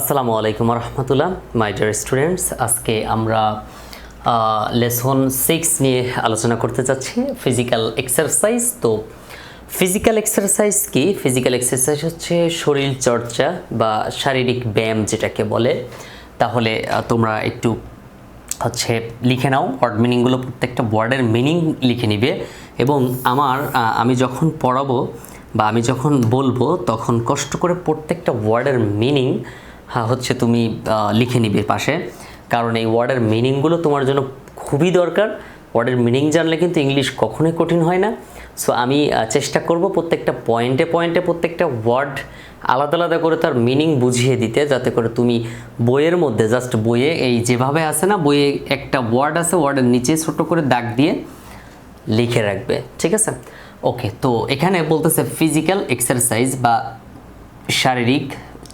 আসসালামু আলাইকুম রহমতুল্লাহ my dear students আজকে আমরা লেসন সিক্স নিয়ে আলোচনা করতে চাচ্ছি ফিজিক্যাল এক্সারসাইজ তো ফিজিক্যাল এক্সারসাইজ কি? ফিজিক্যাল এক্সারসাইজ হচ্ছে শরীর চর্চা বা শারীরিক ব্যায়াম যেটাকে বলে। তাহলে তোমরা একটু হচ্ছে লিখে নাও ওয়ার্ড মিনিংগুলো প্রত্যেকটা ওয়ার্ডের মিনিং লিখে নিবে। এবং আমার আমি যখন পড়াবো বা আমি যখন বলব, তখন কষ্ট করে প্রত্যেকটা ওয়ার্ডের মিনিং হচ্ছে তুমি লিখে নিবে পাশে। কারণ এই ওয়ার্ডের মিনিংগুলো তোমার জন্য খুবই দরকার। ওয়ার্ডের মিনিং জানলে কিন্তু ইংলিশ কখনোই কঠিন হয় না। সো আমি চেষ্টা করব প্রত্যেকটা পয়েন্টে পয়েন্টে প্রত্যেকটা ওয়ার্ড আলাদা আলাদা করে তার মিনিং বুঝিয়ে দিতে, যাতে করে তুমি বইয়ের মধ্যে, জাস্ট বইয়ে, এই যেভাবে আছে না, বইয়ে একটা ওয়ার্ড আছে, ওয়ার্ডের নিচে ছোট করে দাগ দিয়ে লিখে রাখবে। ঠিক আছে? ওকে তো এখানে বলতেছে ফিজিক্যাল এক্সারসাইজ বা শারীরিক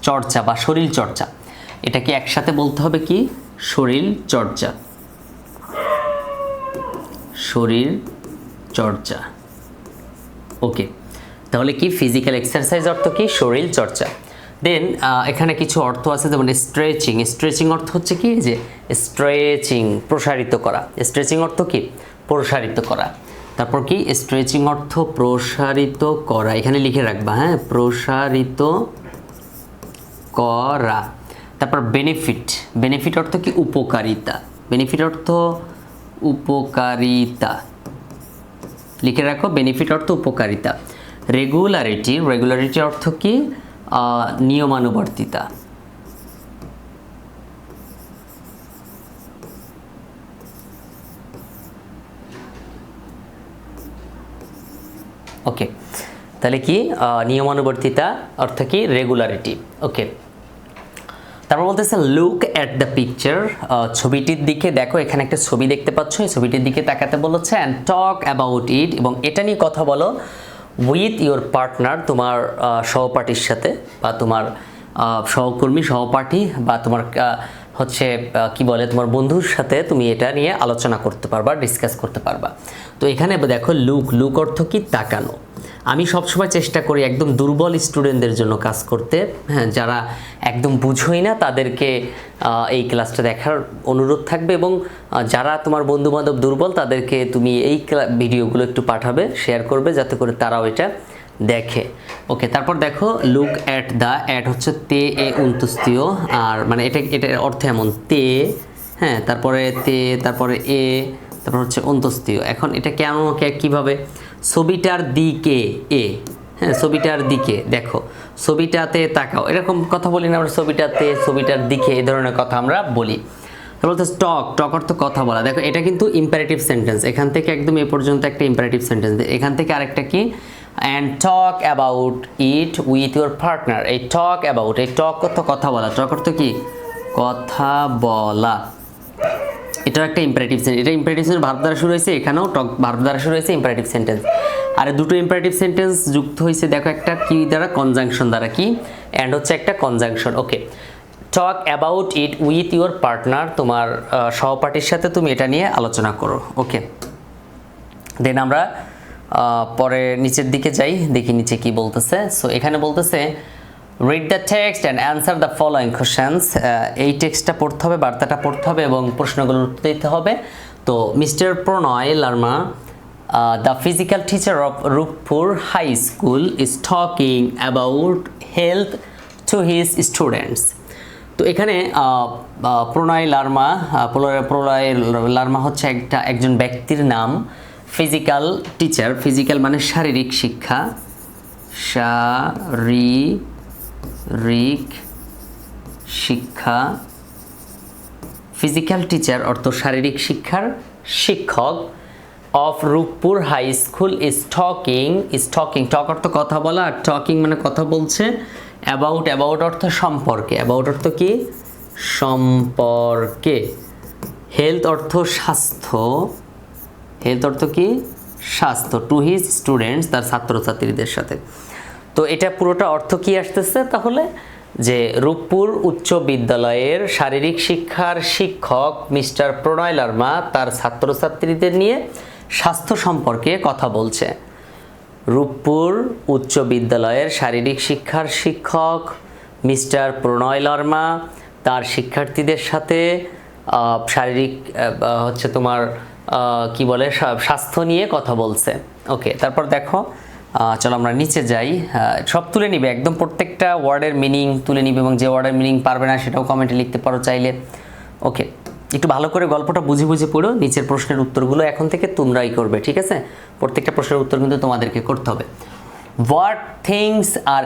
চর্চা বা শরীর চর্চা। এটাকে একসাথে বলতে হবে কি? শরীর চর্চা। শরীর চর্চা। ওকে তাহলে কি? ফিজিক্যাল এক্সারসাইজ অর্থ কি? শরীর চর্চা। দেন এখানে কিছু অর্থ আছে, যেমন স্ট্রেচিং স্ট্রেচিং অর্থ হচ্ছে কি? যে স্ট্রেচিং প্রসারিত করা। স্ট্রেচিং অর্থ কি? প্রসারিত করা। তারপর কি? স্ট্রেচিং অর্থ প্রসারিত করা। এখানে লিখে রাখবা হ্যাঁ? প্রসারিত করা। তারপর বেনিফিট বেনিফিট অর্থ কি? উপকারিতা। বেনিফিট অর্থ উপকারিতা। লিখে রাখো বেনিফিট অর্থ উপকারিতা। রেগুলারিটি রেগুলারিটি অর্থ কি? নিয়মানুবর্তিতা। ওকে তাহলে কি নিয়মানুবর্তিতা অর্থ কি রেগুলারিটি ওকে তারপর বলতেছে লুক অ্যাট দ্য পিকচার ছবিটির দিকে দেখো, এখানে একটা ছবি দেখতে পাচ্ছ, এই ছবিটির দিকে তাকাতে বলেছে অ্যান্ড টক অ্যাবাউট ইট এবং এটা নিয়ে কথা বলো উইথ ইওর পার্টনার তোমার সহপাঠীর সাথে, বা তোমার সহকর্মী, সহপাঠী, বা তোমার হচ্ছে কি বলে, তোমার বন্ধুর সাথে তুমি এটা নিয়ে আলোচনা করতে পারবা ডিসকাস করতে পারবা। তো এখানে দেখো লুক লুক অর্থ কি, তাকানো। আমি সবসময় চেষ্টা করি একদম দুর্বল স্টুডেন্টদের জন্য কাজ করতে। হ্যাঁ যারা একদম বুঝোই না, তাদেরকে এই ক্লাসটা দেখার অনুরোধ থাকবে এবং যারা তোমার বন্ধু বান্ধব দুর্বল, তাদেরকে তুমি এই ভিডিওগুলো একটু পাঠাবে, শেয়ার করবে, যাতে করে তারাও এটা দেখে। ওকে, তারপর দেখো লুক অ্যাট দ্য অ্যাট হচ্ছে তে, এ উন্তস্তীয় আর মানে এটা এটার অর্থ এমন, তে হ্যাঁ তারপরে তে, তারপরে এ, তারপর হচ্ছে অন্তস্তীয় এখন এটা কেন, কে- কীভাবে? ছবিটার দিকে, এ হ্যাঁ ছবিটার দিকে, দেখো, ছবিটাতে তাকাও। এরকম কথা বলি না আমরা, ছবিটাতে, ছবিটার দিকে, এই ধরনের কথা আমরা বলি। হচ্ছে টক টক অর্থ কথা বলা। দেখো, এটা কিন্তু ইম্পারেটিভ সেন্টেন্স এখান থেকে একদম এ পর্যন্ত একটা ইম্পারেটিভ সেন্টেন্স এখান থেকে আরেকটা কি? And talk about it with your partner এই টক অ্যাবাউট এই টক অর্থ কথা বলা। টক অর্থ কি? কথা বলা। এটা একটা ইম্পারেটিভ সেন্টেন্স এটা ইম্পারেটিভ সেন্টেন্স ভার্ব দ্বারা শুরু হয়েছে, এখানেও টক ভার্ব দ্বারা শুরু হয়েছে ইম্পারেটিভ সেন্টেন্স আর দুটো ইম্পারেটিভ সেন্টেন্স যুক্ত হয়েছে, দেখো একটা কি দ্বারা? কনজাংশন দ্বারা কি? অ্যান্ড হচ্ছে একটা conjunction okay talk about it with your partner তোমার সহপাঠীর সাথে তুমি এটা নিয়ে আলোচনা করো। ওকে দেন আমরা পরে নিচের দিকে যাই, দেখি নিচে কি বলতেছে। সো এখানে বলতেছে read the text and answer the following questions এই টেক্সটটা পড়তে হবে, বার্তাটা পড়তে হবে এবং প্রশ্নগুলোর উত্তর দিতে হবে। তো mister Pranay Larma the physical teacher of Ruppur high school is talking about health to his students তো, এখানে প্রণয় লার্মা প্রলয় লার্মা হচ্ছে একটা, একজন ব্যক্তির নাম। ফিজিক্যাল টিচার ফিজিক্যাল মানে শারীরিক শিক্ষা। শারীরিক শিক্ষা ফিজিক্যাল টিচার অর্থ শারীরিক শিক্ষার শিক্ষক of Ruppur high school is talking is talking talk অর্থ কথা বলা আর টকিং মানে কথা বলছে অ্যাবাউট অ্যাবাউট অর্থ সম্পর্কে অ্যাবাউট অর্থ কি? সম্পর্কে। হেলথ অর্থ স্বাস্থ্য হেলথ অর্থ কি? স্বাস্থ্য। টু হিজ স্টুডেন্টস তার ছাত্রছাত্রীদের সাথে। তো এটা পুরোটা অর্থ কি আসতেছে তাহলে? যে রূপপুর উচ্চ বিদ্যালয়ের শারীরিক শিক্ষার শিক্ষক মিস্টার প্রণয় লার্মা তার ছাত্রছাত্রীদের নিয়ে স্বাস্থ্য সম্পর্কে কথা বলছে। রূপপুর উচ্চ বিদ্যালয়ের শারীরিক শিক্ষার শিক্ষক মিস্টার প্রণয় লর্মা তার শিক্ষার্থীদের সাথে শারীরিক হচ্ছে তোমার কি বলে স্বাস্থ্য নিয়ে কথা বলছে। ওকে, তারপর দেখো চলো আমরা নিচে যাই। সব তুলে নিবে, একদম প্রত্যেকটা ওয়ার্ডের মিনিং তুলে নিবে এবং যে ওয়ার্ডের মিনিং পারবে না সেটাও কমেন্টে লিখতে পারো চাইলে। ওকে একটু ভালো করে গল্পটা বুঝে বুঝে পড়ো, নিচের প্রশ্নের উত্তরগুলো এখন থেকে তোমরাই করবে, ঠিক আছে? প্রত্যেকটা প্রশ্নের উত্তর কিন্তু তোমাদেরকে করতে হবে। What things are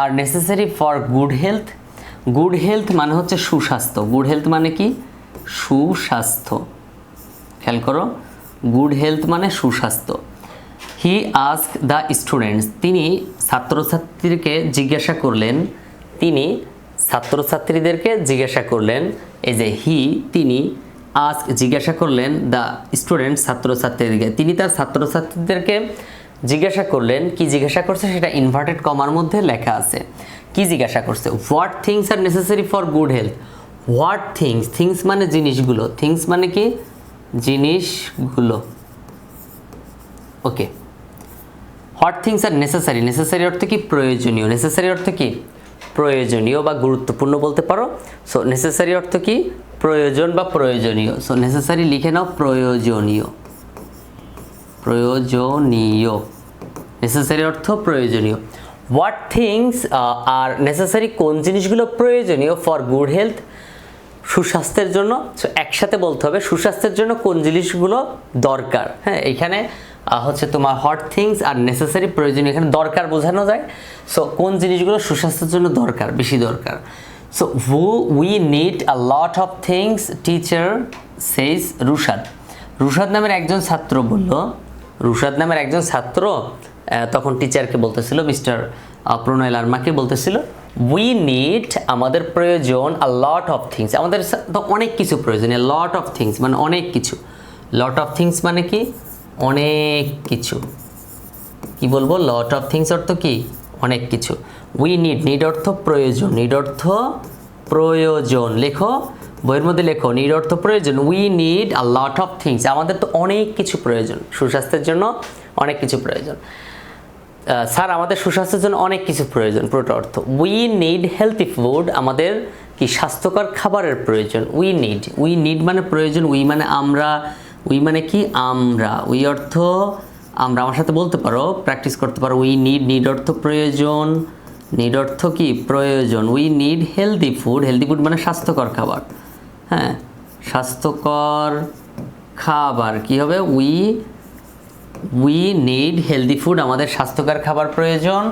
are necessary for good health good health মানে হচ্ছে সুস্বাস্থ্য। গুড হেলথ মানে কি? সুস্বাস্থ্য। খেয়াল করো গুড হেলথ মানে সুস্বাস্থ্য। হি আস্ক দ্য স্টুডেন্টস তিনি ছাত্রছাত্রীদেরকে জিজ্ঞাসা করলেন, তিনি ছাত্রছাত্রীদেরকে জিজ্ঞাসা করলেন, এই যে হি তিনি আস্ক জিজ্ঞাসা করলেন দ্য স্টুডেন্ট ছাত্রছাত্রীদেরকে। তিনি তার ছাত্রছাত্রীদেরকে জিজ্ঞাসা করলেন, কি জিজ্ঞাসা করছে? সেটা ইনভার্টেড কমার মধ্যে লেখা আছে। কি জিজ্ঞাসা করছে? What things are necessary for good health what things things মানে জিনিসগুলো। থিংস মানে কি? জিনিসগুলো। Okay what things are necessary necessary অর্থ কি? প্রয়োজনীয়। নেসেসারি অর্থ কি? প্রয়োজনীয় বা গুরুত্বপূর্ণ বলতে পারো। সো নেসেসারি অর্থ কি? প্রয়োজন বা প্রয়োজনীয়। সো নেসেসারি লিখে নাও প্রয়োজনীয়। প্রয়োজনীয়। নেসেসারি অর্থ প্রয়োজনীয়। হোয়াট থিংস আর নেসেসারি কোন জিনিসগুলো প্রয়োজনীয় ফর গুড হেলথ সুস্বাস্থ্যের জন্য। সো একসাথে বলতে হবে সুস্বাস্থ্যের জন্য কোন জিনিসগুলো দরকার। হ্যাঁ এখানে হচ্ছে তোমার হট থিংস আর নেসেসারি প্রয়োজনীয় এখানে দরকার বোঝানো যায়। সো কোন জিনিসগুলো সুস্বাস্থ্যের জন্য দরকার, বেশি দরকার? So who we need a lot of things teacher says Rushad Rushad নামের একজন ছাত্র বলল রুশাদ নামের একজন ছাত্র তখন টিচারকে বলতেছিল মিস্টার প্রণয় লার্মাকে বলতেছিল উই নিড আমাদের প্রয়োজন আ লট অফ থিংস আমাদের তো অনেক কিছু প্রয়োজন লট অফ থিংস মানে অনেক কিছু। লট অফ থিংস মানে কি? অনেক কিছু। কি বলব? লট অফ থিংস অর্থ কি? অনেক কিছু। উই নিড নিড অর্থ প্রয়োজন নিড অর্থ প্রয়োজন। লেখো, বইয়ের মধ্যে লেখো নিড অর্থ প্রয়োজন। We need a lot of things আমাদের তো অনেক কিছু প্রয়োজন, সুস্বাস্থ্যের জন্য অনেক কিছু প্রয়োজন। স্যার, আমাদের সুস্বাস্থ্যের জন্য অনেক কিছু প্রয়োজন, পুরোটা অর্থ। উই নিড হেলথি ফুড আমাদের কি স্বাস্থ্যকর খাবারের প্রয়োজন? উই নিড উই নিড মানে প্রয়োজন উই মানে আমরা উই মানে কি? আমরা। উই অর্থ আমরা। আমার সাথে বলতে পারো প্র্যাকটিস করতে পারো। উই নিড নিড অর্থ প্রয়োজন। নিড অর্থ কি? প্রয়োজন। We need healthy food healthy food মানে স্বাস্থ্যকর খাবার। হ্যাঁ? স্বাস্থ্যকর খাবার। কি হবে? We we need healthy food আমাদের স্বাস্থ্যকর খাবার প্রয়োজন।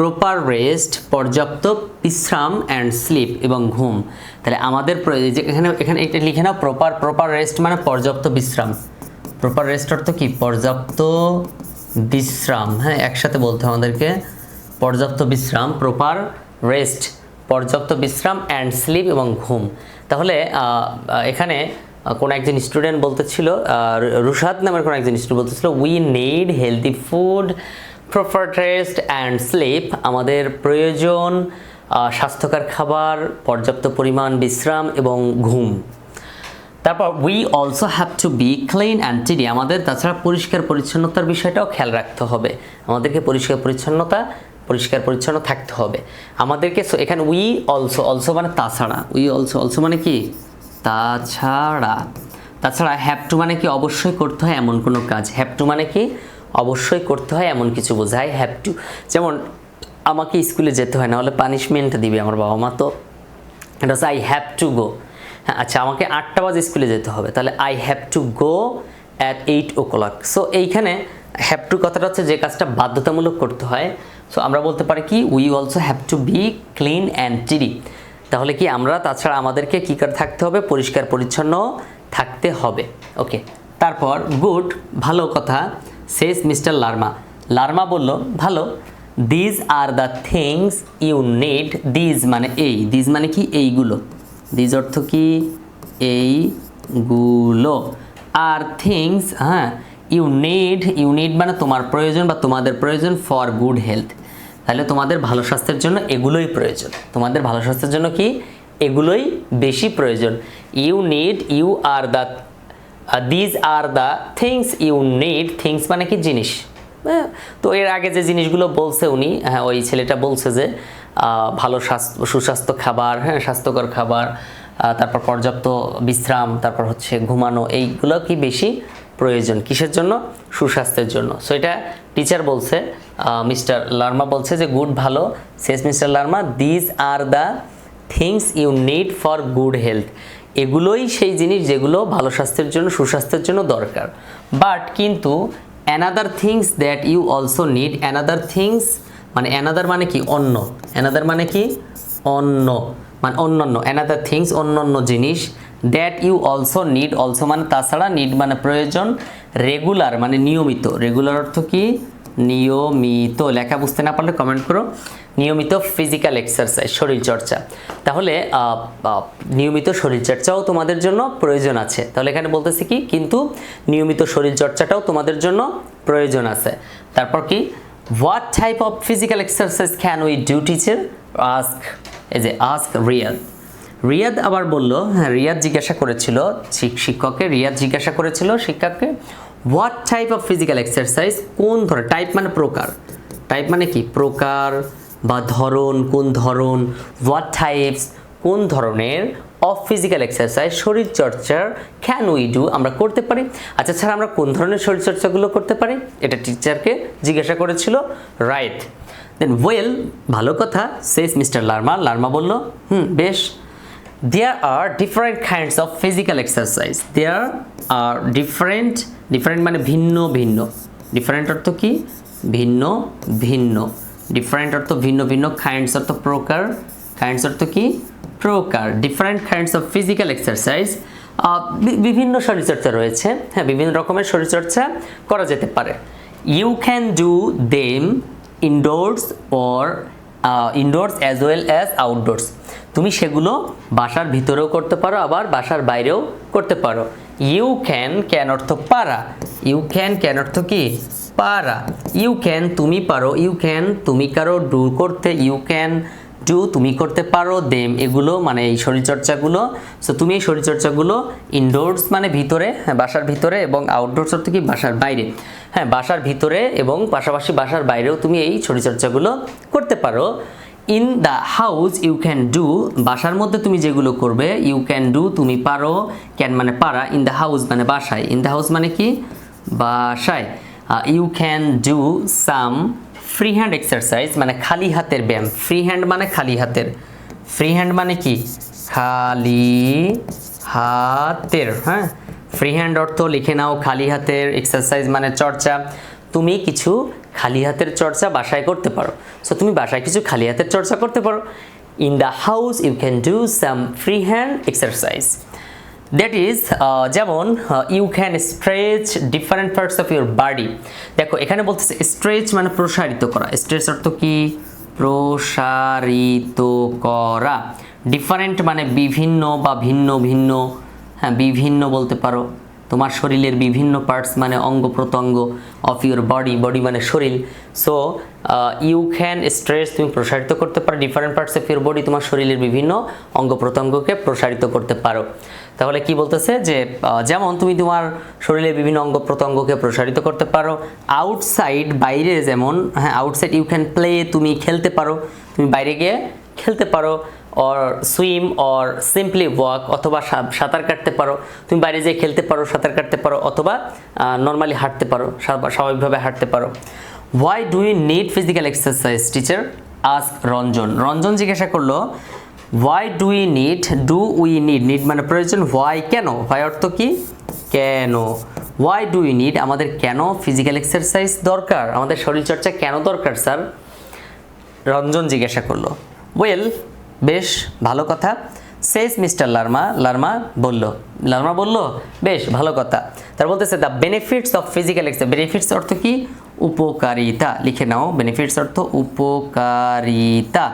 প্রপার রেস্ট পর্যাপ্ত বিশ্রাম অ্যান্ড স্লিপ এবং ঘুম। তাহলে আমাদের এখানে এখানে এটা লিখে নাও প্রপার প্রপার রেস্ট মানে পর্যাপ্ত বিশ্রাম। প্রপার রেস্ট অর্থ কি? পর্যাপ্ত বিশ্রাম। হ্যাঁ একসাথে বলতে হবে আমাদেরকে। পর্যাপ্ত বিশ্রাম প্রপার রেস্ট পর্যাপ্ত বিশ্রাম অ্যান্ড স্লিপ এবং ঘুম। তাহলে এখানে কোনো একজন স্টুডেন্ট বলতেছিল রুশাদ নামের কোনো একজন স্টুডেন্ট বলতেছিল we need healthy food proper rest and sleep আমাদের প্রয়োজন স্বাস্থ্যকর খাবার, পর্যাপ্ত পরিমাণ বিশ্রাম এবং ঘুম। তারপর we also have to be clean and tidy আমাদের তাছাড়া পরিষ্কার পরিচ্ছন্নতার বিষয়টাও খেয়াল রাখতে হবে। আমাদেরকে পরিষ্কার পরিচ্ছন্নতা, পরিষ্কার পরিচ্ছন্ন থাকতে হবে। আমাদেরকে এখানে উই অলসো অলসো মানে তাছাড়া। উই অলসো অলসো মানে কি? তাছাড়া। তাছাড়া হ্যাভ টু মানে কি? অবশ্যই করতে হয় এমন কোনো কাজ। হ্যাভ টু মানে কি? অবশ্যই করতে হয়, এমন কিছু বোঝায়। হ্যাভ টু যেমন আমাকে স্কুলে যেতে হয় না হলে পানিশমেন্ট দিবে আমার বাবা মা। তো এটা হচ্ছে আই হ্যাভ টু গো হ্যাঁ আচ্ছা আমাকে আটটা বাজে স্কুলে যেতে হবে, তাহলে I have to go at eight o'clock so এইখানে হ্যাভ টু কথাটা হচ্ছে, যে কাজটা বাধ্যতামূলক করতে হয়। সো আমরা বলতে পারি কি we also have to be clean and tidy তাহলে কি আমরা, তাছাড়া আমাদেরকে কী করে থাকতে হবে? পরিষ্কার পরিচ্ছন্ন থাকতে হবে। ওকে তারপর গুড ভালো কথা। শেষ মিস্টার লার্মা লার্মা বলল, ভালো these are the things you need these মানে এই দিজ মানে কি এইগুলো? দিজ অর্থ কি? এইগুলো। আর থিংস হ্যাঁ ইউ নিড ইউ নিড মানে তোমার প্রয়োজন বা তোমাদের প্রয়োজন ফর গুড হেলথ তাহলে তোমাদের ভালো স্বাস্থ্যের জন্য এগুলোই প্রয়োজন। তোমাদের ভালো স্বাস্থ্যের জন্য কি? এগুলোই বেশি প্রয়োজন। You need you are the these are the things you need things মানে কি জিনিস? হ্যাঁ, তো এর আগে যে জিনিসগুলো বলছে উনি হ্যাঁ ওই ছেলেটা বলছে যে ভালো স্বাস্থ্য সুস্বাস্থ্য খাবার হ্যাঁ স্বাস্থ্যকর খাবার তারপর পর্যাপ্ত বিশ্রাম তারপর হচ্ছে ঘুমানো এইগুলো কি বেশি প্রয়োজন? কিসের জন্য? সুস্বাস্থ্যের জন্য। সো এটা টিচার বলছে মিস্টার লার্মা বলছে যে গুড ভালো। শেষ mister Larma these are the things you need for good health এগুলোই সেই জিনিস যেগুলো ভালো স্বাস্থ্যের জন্য, সুস্বাস্থ্যের জন্য দরকার। বাট কিন্তু another things that you also need another things মানে অ্যানাদার মানে কি? অন্য। অ্যানাদার মানে কি? অন্য। মানে অন্যান্য। অ্যানাদার থিংস অন্যান্য জিনিস that you also need also মানে তাছাড়া নিড মানে প্রয়োজন রেগুলার মানে নিয়মিত। রেগুলার অর্থ কি? নিয়মিত লেখা বুঝতে না পারলে কমেন্ট করো। নিয়মিত ফিজিক্যাল এক্সারসাইজ শরীরচর্চা তাহলে নিয়মিত শরীরচর্চাও তোমাদের জন্য প্রয়োজন আছে। তাহলে এখানে বলতেছি কি? কিন্তু নিয়মিত শরীরচর্চাটাও তোমাদের জন্য প্রয়োজন আছে। তারপর কি? What type of physical exercise can we do teacher ask এই যে আস্ক রিয়াদ রিয়াদ আবার বলল হ্যাঁ রিয়াদ জিজ্ঞাসা করেছিল, শিক্ষককে রিয়াদ জিজ্ঞাসা করেছিল, শিক্ষককে what type of physical exercise কোন ধরনের? টাইপ মানে প্রকার। টাইপ মানে কি? প্রকার বা ধরন, কোন ধরন হোয়াট টাইপস কোন ধরনের অফ ফিজিক্যাল এক্সারসাইজ শরীরচর্চার ক্যান উই ডু আমরা করতে পারি। আচ্ছা ছাড়া আমরা কোন ধরনের শরীরচর্চাগুলো করতে পারি? এটা টিচারকে জিজ্ঞাসা করেছিল। রাইট দেন ওয়েল ভালো কথা সেস মিস্টার লার্মা লার্মা বলল, হুম, বেশ। There are different kinds of physical exercise there are different different মানে ভিন্ন ভিন্ন different অর্থ কি ভিন্ন ভিন্ন different অর্থ ভিন্ন ভিন্ন kinds অর্থ প্রকার kinds অর্থ কি প্রকার of physical exercise আহ, বি- বিভিন্ন শরীরচর্চা রয়েছে হ্যাঁ বিভিন্ন রকমের শরীরচর্চা করা যেতে পারে you can do them indoors or indoors as well as outdoors তুমি সেগুলো বাসার ভিতরেও করতে পারো, আবার বাসার বাইরেও করতে পারো। ইউ ক্যান ক্যান অর্থ পারা। ইউ ক্যান ক্যান অর্থ কি? পারা। ইউ ক্যান তুমি পারো। ইউ ক্যান তুমি কারও ডু করতে। ইউ ক্যান ডু তুমি করতে পারো। দেম এগুলো মানে এই শরীরচর্চাগুলো। সো তুমি এই শরীরচর্চাগুলো ইনডোরস মানে ভিতরে হ্যাঁ বাসার ভিতরে এবং আউটডোরস অর্থ কি? বাসার বাইরে। হ্যাঁ বাসার ভিতরে এবং পাশাপাশি বাসার বাইরেও তুমি এই শরীরচর্চাগুলো করতে পারো। In the house you can do বাসার মধ্যে তুমি যেগুলো করবে ইউ ক্যান ডু তুমি পারো ক্যান মানে পারা ইন দ্য হাউস মানে বাসায় ইন দ্য হাউস মানে কি? বাসায়। You can do some free hand exercise মানে খালি হাতের ব্যায়াম। ফ্রি হ্যান্ড মানে খালি হাতের। ফ্রি হ্যান্ড মানে কি? খালি হাতের হ্যাঁ? ফ্রি হ্যান্ড অর্থ লিখে নাও, খালি হাতের এক্সারসাইজ মানে চর্চা। তুমি কিছু খালি হাতের চর্চা বাসায় করতে পারো। সো তুমি বাসায় কিছু খালি হাতের চর্চা করতে পারো। In the house you can do some free hand exercise that is যেমন you can stretch different parts of your body দেখো, এখানে বলতেছে স্ট্রেচ মানে প্রসারিত করা। স্ট্রেচ অর্থ কি? প্রসারিত করা। ডিফারেন্ট মানে বিভিন্ন বা ভিন্ন ভিন্ন। হ্যাঁ বিভিন্ন বলতে পারো। তোমার শরীরের বিভিন্ন পার্টস মানে অঙ্গ প্রত্যঙ্গ অফ ইউর বডি বডি মানে শরীর। সো ইউ ক্যান স্ট্রেস তুমি প্রসারিত করতে পারো different parts of your body তোমার শরীরের বিভিন্ন অঙ্গ প্রত্যঙ্গকে প্রসারিত করতে পারো। তাহলে কি বলতেছে যে যেমন তুমি তোমার শরীরের বিভিন্ন অঙ্গ প্রত্যঙ্গকে প্রসারিত করতে পারো আউটসাইড বাইরে যেমন হ্যাঁ আউটসাইড ইউ ক্যান প্লে তুমি খেলতে পারো, তুমি বাইরে গিয়ে খেলতে পারো। Or swim or simply walk অথবা সাঁতার কাটতে পারো। তুমি বাইরে যেয়ে খেলতে পারো, সাঁতার কাটতে পারো, অথবা নর্মালি হাঁটতে পারো স্বা- স্বাভাবিকভাবে হাঁটতে পারো। Why do you need physical exercise teacher ask Ranjan Ranjan জিজ্ঞাসা করল why do we need do we need need মানে প্রয়োজন হোয়াই কেন? হোয়াই অর্থ কি? কেন? হোয়াই ডু ইউ নিড আমাদের কেন ফিজিক্যাল এক্সারসাইজ দরকার? আমাদের শরীরচর্চা কেন দরকার, স্যার? রঞ্জন জিজ্ঞাসা করল ওয়েল বেশ, ভালো কথা। সেস মিস্টার লার্মা লার্মা বলল লার্মা বলল, বেশ, ভালো কথা। তার বলতেছে the benefits of physical exercise benefits অর্থ কি? উপকারিতা। লিখে নাও বেনিফিটস অর্থ উপকারিতা।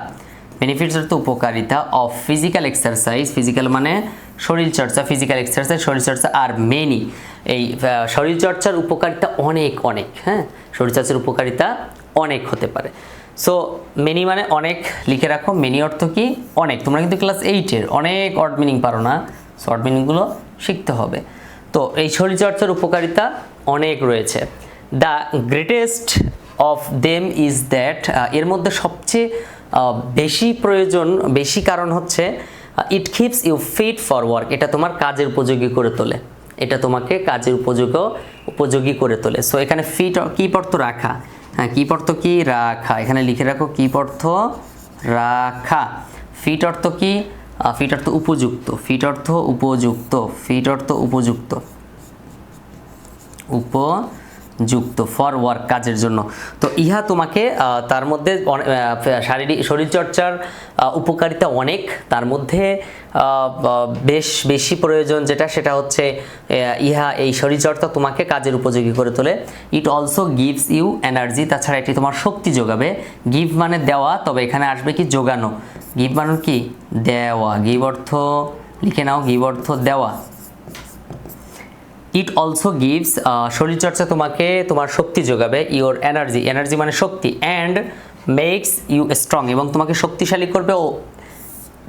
বেনিফিটস অর্থ উপকারিতা অফ ফিজিক্যাল এক্সারসাইজ ফিজিক্যাল মানে শরীরচর্চা ফিজিক্যাল এক্সারসাইজ শরীরচর্চা আর মেনি এই শরীরচর্চার উপকারিতা অনেক অনেক হ্যাঁ? শরীরচর্চার উপকারিতা অনেক হতে পারে। সো মেনি মানে অনেক লিখে রাখো। মেনি অর্থ কি? অনেক। তোমরা কিন্তু ক্লাস এইটের অনেক অড মিনিং পারো না। সো অড মিনিংগুলো শিখতে হবে। তো, এই শরীরচর্চার উপকারিতা অনেক রয়েছে। The greatest of them is that এর মধ্যে সবচেয়ে বেশি প্রয়োজন, বেশি কারণ হচ্ছে it keeps you fit for work এটা তোমার কাজের উপযোগী করে তোলে। এটা তোমাকে কাজের উপযোগ উপযোগী করে তোলে। সো এখানে ফিট কি অর্থ রাখা। হ্যাঁ কি অর্থ কি? রাখা। এখানে লিখে রাখো, কি অর্থ? রাখা। ফিট অর্থ কি? ফিট অর্থ উপযুক্ত। ফিট অর্থ উপযুক্ত। ফিট অর্থ উপযুক্ত। উপযুক্ত ফর ওয়ার্ক কাজের জন্য। তো ইহা তোমাকে তার মধ্যে শারীরিক, শরীরচর্চার উপকারিতা অনেক। তার মধ্যে বেশ বেশি প্রয়োজন যেটা, সেটা হচ্ছে ইহা এই শরীরচর্চা তোমাকে কাজের উপযোগী করে তোলে। It also gives you energy তাছাড়া এটি তোমার শক্তি যোগাবে। গিভ মানে দেওয়া, তবে এখানে আসবে কি? যোগানো। গিভ মানে কি? দেওয়া। গিভ অর্থ, লিখে নাও। গিভ অর্থ দেওয়া। ইট অলসো গিভস শরীরচর্চা তোমাকে তোমার শক্তি যোগাবে, ইওর এনার্জি। এনার্জি মানে শক্তি। অ্যান্ড মেক্স ইউ স্ট্রং এবং তোমাকে শক্তিশালী করবে ও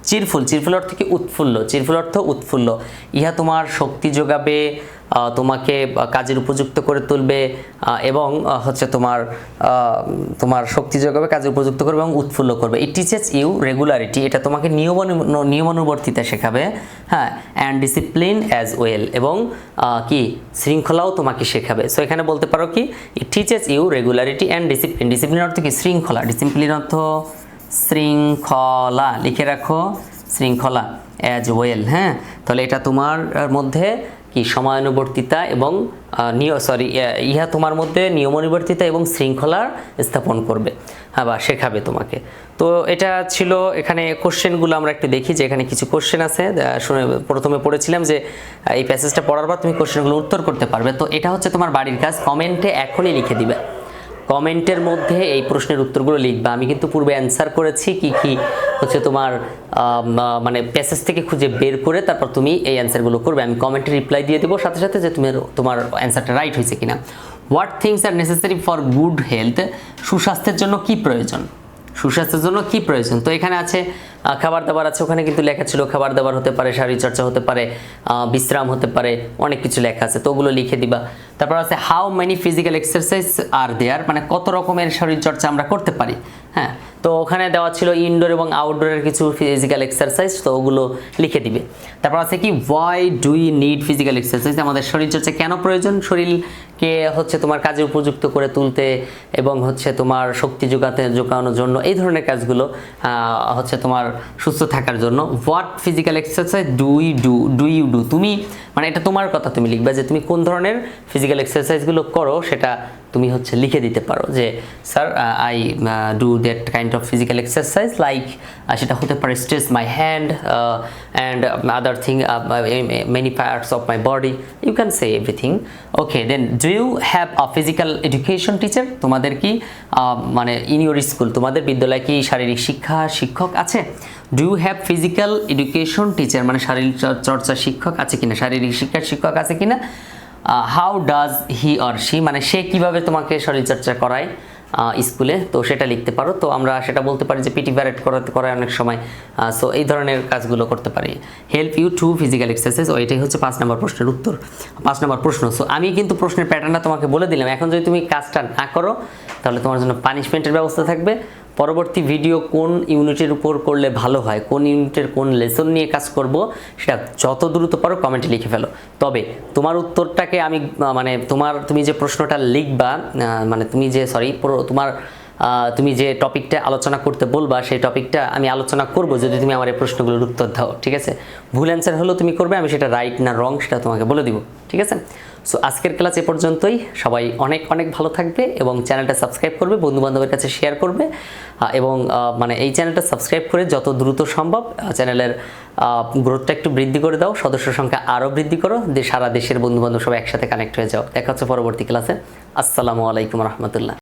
চিরফুল। চিরফুল অর্থ কি? উৎফুল্ল। চিরফুল অর্থ উৎফুল্ল। ইহা তোমার শক্তি যোগাবে তোমাকে কাজের উপযুক্ত করে তুলবে এবং হচ্ছে তোমার তোমার শক্তি যোগাবে কাজে উপযুক্ত করবে এবং উৎফুল্ল করবে। ইট টিচেস ইউ রেগুলারিটি এটা তোমাকে নিয়মানু, নিয়মানুবর্তিতা শেখাবে হ্যাঁ অ্যান্ড ডিসিপ্লিন অ্যাজ ওয়েল এবং কি, শৃঙ্খলাও তোমাকে শেখাবে। সো এখানে বলতে পারো কি it teaches you regularity and discipline discipline অর্থ কি? শৃঙ্খলা। ডিসিপ্লিন অর্থ শৃঙ্খলা। লিখে রাখো, শৃঙ্খলা অ্যাজ ওয়েল হ্যাঁ? তাহলে এটা তোমার মধ্যে কি সময়ানুবর্তিতা এবং সরি ইহা তোমার মধ্যে নিয়মানুবর্তিতা এবং শৃঙ্খলার স্থাপন করবে। হ্যাঁ বা শেখাবে তোমাকে। তো এটা ছিল এখানে কোশ্চেনগুলো আমরা একটু দেখি যে এখানে কিছু কোশ্চেন আছে। শুনে প্রথমে পড়েছিলাম যে এই প্যাসেজটা পড়ার পর তুমি কোশ্চেনগুলো উত্তর করতে পারবে। তো এটা হচ্ছে তোমার বাড়ির কাজ। কমেন্টে এখনই লিখে দিবে। কমেন্টের মধ্যে এই প্রশ্নের উত্তরগুলো লিখবা। আমি কিন্তু পূর্বে অ্যান্সার করেছি কি কি হচ্ছে তোমার মানে প্যাসেজ থেকে খুঁজে বের করে তারপর তুমি এই অ্যান্সারগুলো করবে। আমি কমেন্টে রিপ্লাই দিয়ে দেবো, সাথে সাথে যে তুমি তোমার অ্যান্সারটা রাইট হয়েছে কিনা। What things are necessary for good health সুস্বাস্থ্যের জন্য কি প্রয়োজন? সুস্বাস্থ্যের জন্য কি প্রয়োজন? তো এখানে আছে খাবার দাবার আছে, ওখানে কিন্তু লেখা ছিল খাবার দাবার হতে পারে শারীরচর্চা হতে পারে বিশ্রাম হতে পারে, অনেক কিছু লেখা আছে, তো ওগুলো লিখে দিবা। তারপর আছে how many physical exercise are there মানে কত রকমের শরীরচর্চা আমরা করতে পারি? হ্যাঁ তো ওখানে দেওয়া ছিল ইনডোর এবং আউটডোরের কিছু ফিজিক্যাল এক্সারসাইজ তো ওগুলো লিখে দিবে। তারপর আছে কি why do you need physical exercise আমাদের শরীরচর্চা কেন প্রয়োজন? শরীরকে হচ্ছে তোমার কাজে উপযুক্ত করে তুলতে এবং হচ্ছে তোমার শক্তি যোগাতে যোগানোর জন্য এই ধরনের কাজগুলো হচ্ছে তোমার সুস্থ থাকার জন্য। What physical exercise do you do do you do তুমি মানে এটা তোমার কথা তুমি লিখবে যে তুমি কোন ধরনের ফিজিক্যাল এক্সারসাইজগুলো করো সেটা তুমি হচ্ছে লিখে দিতে পারো যে sir I do that kind of physical exercise like সেটা হতে পারে stress my hand and other thing many parts of my body you can say everything okay then do you have a physical education teacher তোমাদের কি আহ, মানে in your school তোমাদের বিদ্যালয়ে কি শারীরিক শিক্ষা শিক্ষক আছে? Do you have physical education teacher মানে শারীরিক চর- চর্চা শিক্ষক আছে কিনা? শারীরিক শিক্ষার শিক্ষক আছে কিনা? How does he or she মানে সে কীভাবে তোমাকে শরীরচর্চা করায় স্কুলে, তো সেটা লিখতে পারো। তো আমরা সেটা বলতে পারি যে পিটি প্যারেড করাতে করায় অনেক সময় সো এই ধরনের কাজগুলো করতে পারি। Help you to physical exercise ও এটাই হচ্ছে পাঁচ নম্বর প্রশ্নের উত্তর, পাঁচ নম্বর প্রশ্ন। সো আমি কিন্তু প্রশ্নের প্যাটার্নটা তোমাকে বলে দিলাম। এখন যদি তুমি কাজটা না করো, তাহলে তোমার জন্য পানিশমেন্টের ব্যবস্থা থাকবে। পরবর্তী ভিডিও কোন ইউনিটের উপর করলে ভালো হয়, কোন ইউনিটের কোন লেসন নিয়ে কাজ করব, সেটা যত দ্রুত পারো কমেন্টে লিখে ফেলো। তবে তোমার উত্তরটাকে আমি মানে তোমার, তুমি যে প্রশ্নটা লিখবা মানে তুমি যে সরি তোমার তুমি যে টপিকটা আলোচনা করতে বলবা, সেই টপিকটা আমি আলোচনা করব যদি তুমি আমার এই প্রশ্নগুলোর উত্তর দাও, ঠিক আছে? ভুল অ্যান্সার হলেও তুমি করবে, আমি সেটা রাইট না রং সেটা তোমাকে বলে দিব, ঠিক আছে? সো আজকের ক্লাস এ পর্যন্তই। সবাই অনেক অনেক ভালো থাকবে এবং চ্যানেলটা সাবস্ক্রাইব করবে বন্ধু বান্ধবের কাছে শেয়ার করবে। এবং মানে এই চ্যানেলটা সাবস্ক্রাইব করে যত দ্রুত সম্ভব চ্যানেলের গ্রোথটা একটু বৃদ্ধি করে দাও, সদস্য সংখ্যা আরও বৃদ্ধি করো যে সারা দেশের বন্ধু বান্ধব সবাই একসাথে কানেক্ট হয়ে যাও। দেখা হচ্ছে পরবর্তী ক্লাসে আসসালামু আলাইকুম রহমতুল্লাহ।